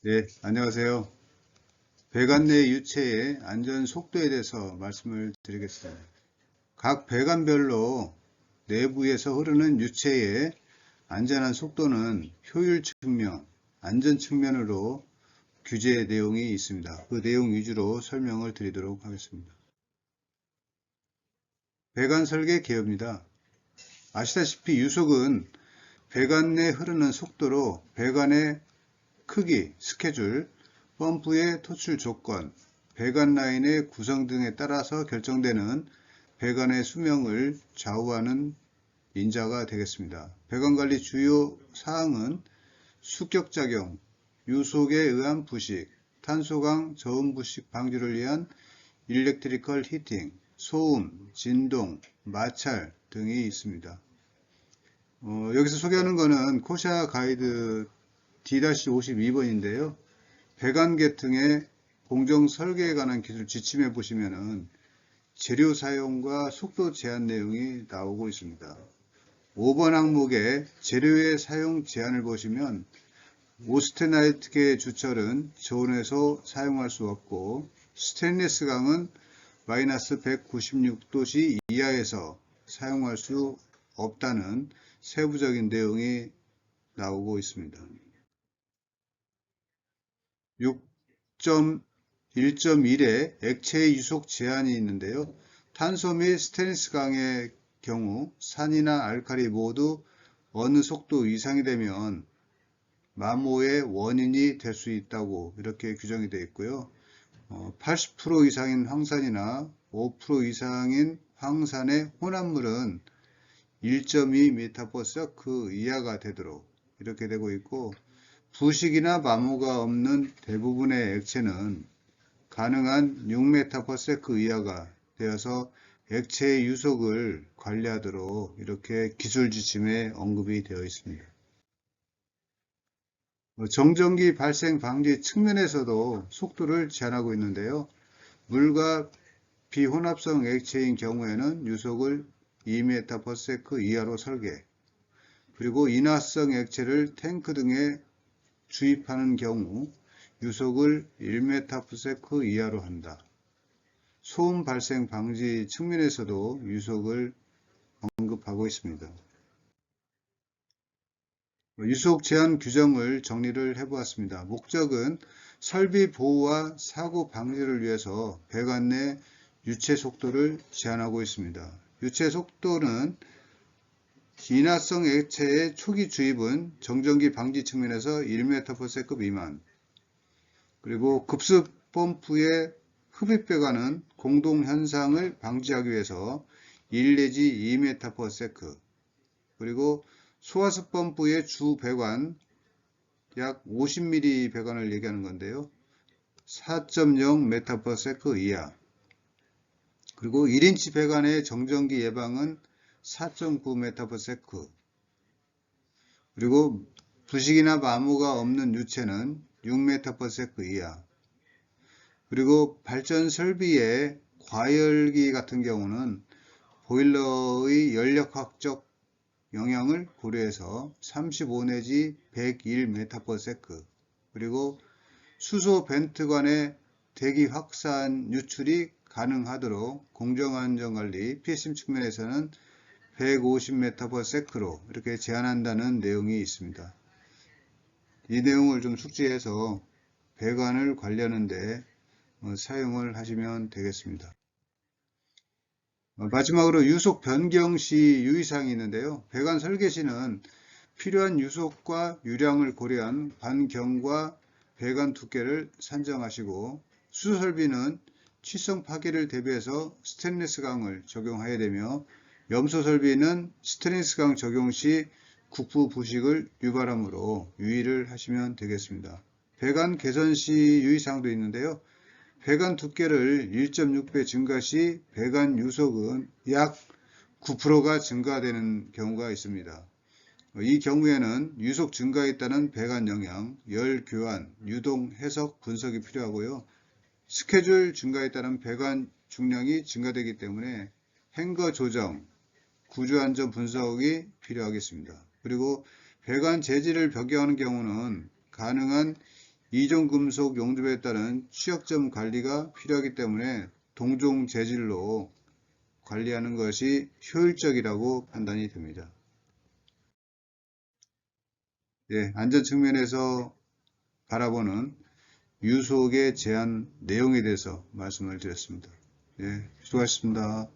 네, 안녕하세요. 배관 내 유체의 안전 속도에 대해서 말씀을 드리겠습니다. 각 배관별로 내부에서 흐르는 유체의 안전한 속도는 효율 측면, 안전 측면으로 규제 내용이 있습니다. 그 내용 위주로 설명을 드리도록 하겠습니다. 배관 설계 개요입니다. 아시다시피 유속은 배관 내 흐르는 속도로 배관의 크기, 스케줄, 펌프의 토출 조건, 배관 라인의 구성 등에 따라서 결정되는 배관의 수명을 좌우하는 인자가 되겠습니다. 배관 관리 주요 사항은 수격작용, 유속에 의한 부식, 탄소강 저음 부식 방지를 위한 일렉트리컬 히팅, 소음, 진동, 마찰 등이 있습니다. 어, 여기서 소개하는 것은 코샤 가이드 D-52번인데요. 배관 계통의 공정 설계에 관한 기술 지침에 보시면은 재료 사용과 속도 제한 내용이 나오고 있습니다. 5번 항목의 재료의 사용 제한을 보시면 오스테나이트계 주철은 저온에서 사용할 수 없고 스테인리스 강은 마이너스 196도씨 이하에서 사용할 수 없다는 세부적인 내용이 나오고 있습니다. 6.1.1에 액체의 유속 제한이 있는데요. 탄소 및 스테인리스 강의 경우 산이나 알칼리 모두 어느 속도 이상이 되면 마모의 원인이 될 수 있다고 이렇게 규정이 되어 있고요. 80% 이상인 황산이나 5% 이상인 황산의 혼합물은 1.2m/s 그 이하가 되도록 이렇게 되고 있고 부식이나 마모가 없는 대부분의 액체는 가능한 6m/s 이하가 되어서 액체의 유속을 관리하도록 이렇게 기술 지침에 언급이 되어 있습니다. 정전기 발생 방지 측면에서도 속도를 제한하고 있는데요. 물과 비혼합성 액체인 경우에는 유속을 2m/s 이하로 설계, 그리고 인화성 액체를 탱크 등에 주입하는 경우 유속을 1m/s 이하로 한다. 소음 발생 방지 측면에서도 유속을 언급하고 있습니다. 유속 제한 규정을 정리를 해보았습니다. 목적은 설비 보호와 사고 방지를 위해서 배관 내 유체 속도를 제한하고 있습니다. 유체 속도는 인화성 액체의 초기 주입은 정전기 방지 측면에서 1m/s 미만. 그리고 급습 펌프의 흡입 배관은 공동 현상을 방지하기 위해서 1 내지 2m/s 그리고 소화습 펌프의 주 배관 약 50mm 배관을 얘기하는 건데요. 4.0m/s 이하. 그리고 1인치 배관의 정전기 예방은 4.9m/s 그리고 부식이나 마모가 없는 유체는 6m/s 이하 그리고 발전 설비의 과열기 같은 경우는 보일러의 연력학적 영향을 고려해서 35 내지 101m/s 그리고 수소 벤트관의 대기 확산 유출이 가능하도록 공정안전관리 PSM 측면에서는 150m/s로 이렇게 제한한다는 내용이 있습니다. 이 내용을 좀 숙지해서 배관을 관리하는데 사용을 하시면 되겠습니다. 마지막으로 유속 변경 시 유의사항이 있는데요. 배관 설계 시는 필요한 유속과 유량을 고려한 반경과 배관 두께를 산정하시고 수소 설비는 취성 파괴를 대비해서 스테인리스 강을 적용해야 되며 염소 설비는 스테인리스 강 적용 시 국부 부식을 유발하므로 유의를 하시면 되겠습니다. 배관 개선 시 유의사항도 있는데요. 배관 두께를 1.6배 증가 시 배관 유속은 약 9%가 증가되는 경우가 있습니다. 이 경우에는 유속 증가에 따른 배관 영향, 열 교환, 유동 해석 분석이 필요하고요. 스케줄 증가에 따른 배관 중량이 증가되기 때문에 행거 조정, 구조안전 분석이 필요하겠습니다. 그리고 배관 재질을 변경하는 경우는 가능한 이종 금속 용접에 따른 취약점 관리가 필요하기 때문에 동종 재질로 관리하는 것이 효율적이라고 판단이 됩니다. 예, 안전 측면에서 바라보는 유속의 제한 내용에 대해서 말씀을 드렸습니다. 예, 수고하셨습니다.